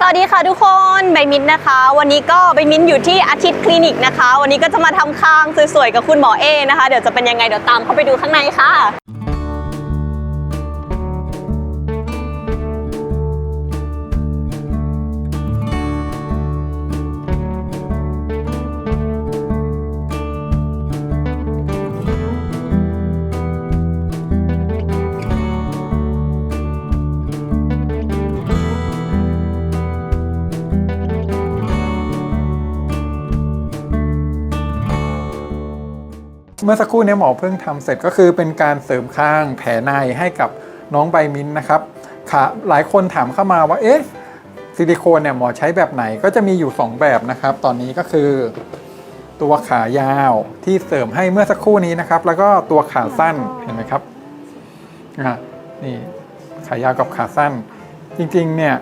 สวัสดีค่ะทุกคนใบมิ้นท์นะคะ วันนี้ก็ใบมิ้นท์อยู่ที่อาทิตย์คลินิกนะคะ วันนี้ก็จะมาทำคางสวยๆกับคุณหมอเอนะคะ เดี๋ยวจะเป็นยังไงเดี๋ยวตามเข้าไปดูข้างในค่ะ เมื่อสักครู่เนี้หมอเพิ่งทำเสร็จก็คือเป็นการเสริมข้างแผลในให้กับน้องใบมิ้นท์นะครับขาหลายคนถามเข้ามาว่าเอ๊ะซิลิโคนเนี่ยหมอใช้แบบไหนก็จะมีอยู่ 2 แบบนะครับ ตอนนี้ก็คือตัวขายาวที่เสริมให้เมื่อสักครู่นี้นะครับ แล้วก็ตัวขาสั้นเห็นไหมครับอะนี่ขายาวกับขาสั้น จริงๆเนี่ย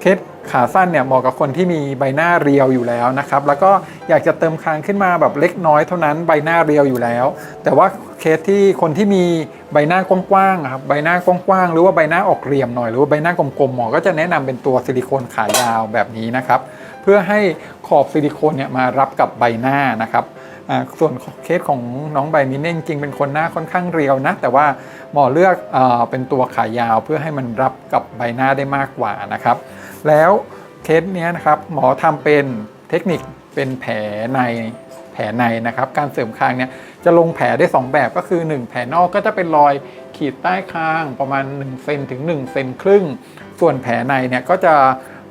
เคส ขาสั้นเนี่ยเหมาะกับคนที่มีใบหน้าเรียวอยู่แล้วนะครับ แล้วก็อยากจะเติมคางขึ้นมาแบบเล็กน้อยเท่านั้นใบหน้าเรียวอยู่แล้ว แต่ว่าเคสที่คนที่มีใบหน้ากว้างๆครับใบหน้ากว้างๆหรือว่าใบหน้าออกเรียมหน่อยหรือว่าใบหน้ากลมๆหมอก็จะแนะนำเป็นตัวซิลิโคนขายาวแบบนี้นะครับ เพื่อให้ขอบซิลิโคนเนี่ยมารับกับใบหน้านะครับส่วนเคสของน้องใบมินเน่จริงเป็นคนหน้าค่อนข้างเรียวนะ แต่ว่าหมอเลือกเอเป็นตัวขายาวเพื่อให้มันรับกับใบหน้าได้มากกว่านะครับ แล้วเคสเนี้ยนะครับหมอทำเป็นเทคนิคเป็นแผลในแผลในนะครับ การเสริมคางเนี่ยจะลงแผลได้ 2 แบบก็คือ 1 แผลนอกก็จะเป็นรอยขีดใต้คางประมาณ1เซนถึง1เซนครึ่ง ส่วนแผลในเนี่ยก็จะ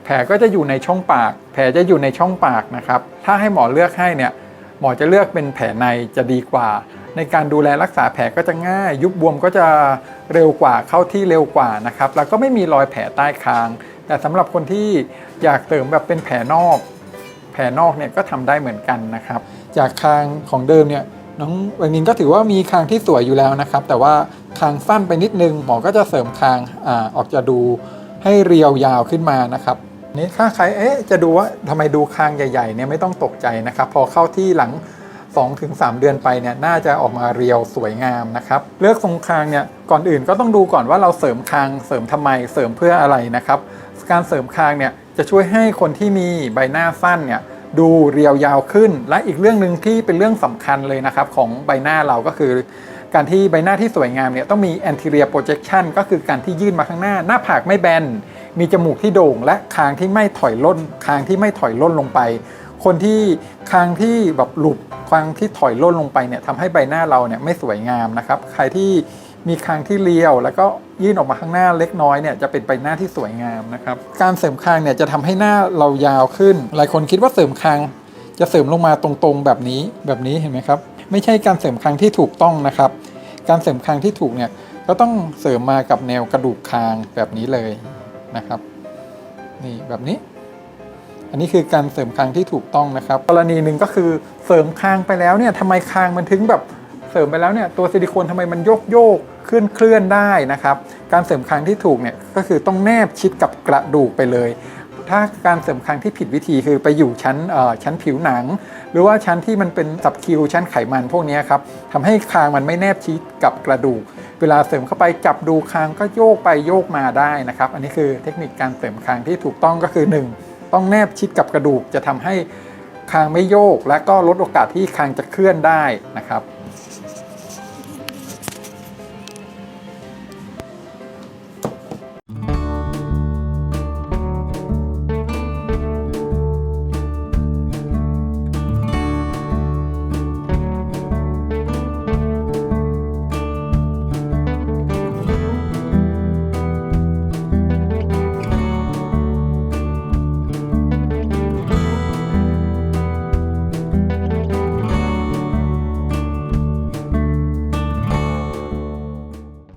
แผลก็จะอยู่ในช่องปาก แผลจะอยู่ในช่องปากนะครับ ถ้าให้หมอเลือกให้เนี่ยหมอจะเลือกเป็นแผลในจะดีกว่า ในการดูแลรักษาแผลก็จะง่าย ยุบบวมก็จะเร็วกว่าเข้าที่เร็วกว่านะครับแล้วก็ไม่มีรอยแผลใต้คาง แต่สำหรับคนที่อยากเสริมแบบเป็นแผลนอก แผลนอกเนี่ยก็ทำได้เหมือนกันนะครับ จากคางของเดิมเนี่ยน้องเวนินก็ถือว่ามีคางที่สวยอยู่แล้วนะครับ แต่ว่าคางสั้นไปนิดนึงหมอก็จะเสริมคางอาออกจะดูให้เรียวยาวขึ้นมานะครับนี่ถ้าใครเอ๊ะจะดูว่าทำไมดูคางใหญ่ๆเนี่ยไม่ต้องตกใจนะครับ พอเข้าที่หลัง 2-3 เดือนไปเนี่ยน่าจะออกมาเรียวสวยงามนะครับ เลือกทรงคางเนี่ยก่อนอื่นก็ต้องดูก่อนว่าเราเสริมคางเสริมทำไมเสริมเพื่ออะไรนะครับ การเสริมคางเนี่ยจะช่วยให้คนที่มีใบหน้าสั้นเนี่ยดูเรียวยาวขึ้น และอีกเรื่องหนึ่งที่เป็นเรื่องสำคัญเลยนะครับของใบหน้าเราก็คือ การที่ใบหน้าที่สวยงามเนี่ยต้องมี anterior projection ก็คือการที่ยื่นมาข้างหน้า หน้าผากไม่แบนมีจมูกที่โด่ง และคางที่ไม่ถอยล่นคางที่ไม่ถอยล่นลงไป คนที่คางที่แบบหลุดคางที่ถอยล่นลงไปเนี่ยทำให้ใบหน้าเราเนี่ยไม่สวยงามนะครับ ใครที่มีคางที่เรียว แล้วก็ยื่นออกมาข้างหน้าเล็กน้อยเนี่ยจะเป็นใบหน้าที่สวยงามนะครับ การเสริมคางเนี่ยจะทำให้หน้าเรายาวขึ้น หลายคนคิดว่าเสริมคางจะเสริมลงมาตรงๆแบบนี้แบบนี้เห็นไหมครับ ไม่ใช่การเสริมคางที่ถูกต้องนะครับ การเสริมคางที่ถูกเนี่ยก็ต้องเสริมมากับแนวกระดูกคางแบบนี้เลยนะครับ นี่แบบนี้ อันนี้คือการเสริมคางที่ถูกต้องนะครับ กรณีหนึ่งก็คือเสริมคางไปแล้วเนี่ยทำไมคางมันถึงแบบเสริมไปแล้วเนี่ยตัวซิลิโคนทำไมมันโยกโยกเคลื่อนเคลื่อนได้นะครับ การเสริมคางที่ถูกเนี่ยก็คือต้องแนบชิดกับกระดูกไปเลย ถ้าการเสริมคางที่ผิดวิธีคือไปอยู่ชั้นเอ่อชั้นผิวหนัง หรือว่าชั้นที่มันเป็นสับคิวชั้นไขมันพวกนี้ครับทำให้คางมันไม่แนบชิดกับกระดูก เวลาเสริมเข้าไปจับดูคางก็โยกไปโยกมาได้นะครับ อันนี้คือเทคนิคการเสริมคางที่ถูกต้องก็คือ 1 ต้องแนบชิดกับกระดูกจะทำให้คางไม่โยก และก็ลดโอกาสที่คางจะเคลื่อนได้นะครับ